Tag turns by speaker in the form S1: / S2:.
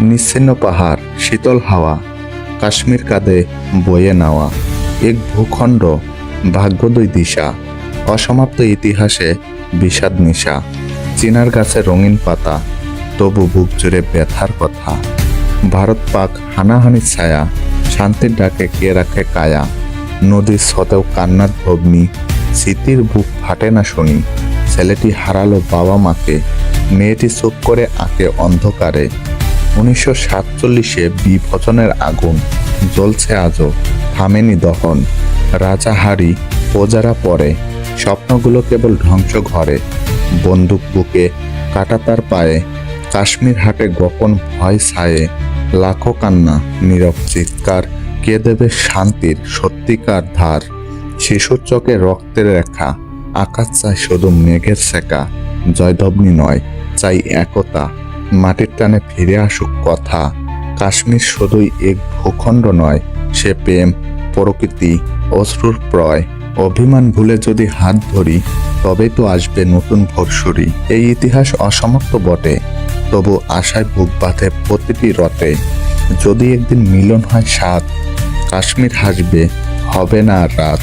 S1: নিশ্চিন্ন পাহাড়, শীতল হাওয়া, কাশ্মীর কাঁধে বয়ে নেওয়া এক ভূখণ্ড ভাগ্যোদয় দিশা, অসমাপ্ত ইতিহাসে বিষাদ নিশা, চিনার গাছে রঙিন পাতা, তবু বুক জুড়ে ব্যথার কথা। ভারত পাক হানাহানির ছায়া, শান্তির ডাকে কে রাখে কায়া, নদীর সতেও কান্নার ভগ্নি স্মৃতির বুক ফাটে না শুনি, ছেলেটি হারালো বাবা মাকে মেয়েটি চোখ করে আঁকে অন্ধকারে উনিশশো সাতচল্লিশে বিভজনের আগুন জ্বলছে আজও, থামেনি দহন। রাজাহারি প্রজারা পরে স্বপ্নগুলো কেবল ধ্বংস ঘরে। বন্দুক বুকে কাটা তার পায়ে কাশ্মীর হাটে গোপন ভয় ছায়ে, লাখো কান্না, নীরব চিৎকার কে দেবে শান্তির সত্যিকার ধার। শিশুর চোখে রক্তের রেখা, আকাশ চায় শুধু মেঘের শেখা। জয়ধবনি নয়, চাই একতা মাটির টানে ফিরে আসুক কথা। কাশ্মীর শুধুই এক ভূখণ্ড নয়, সে প্রেম, প্রকৃতি, অশ্রুর প্রয়। অভিমান ভুলে যদি হাত ধরি, তবেই তো আসবে নতুন ভরসুরি। এই ইতিহাস অসমাপ্ত বটে, তবু আশায় বুক বাঁধে প্রতিটি রতে যদি একদিন মিলন হয় সাত, কাশ্মীর হাসবে, হবে না রাত।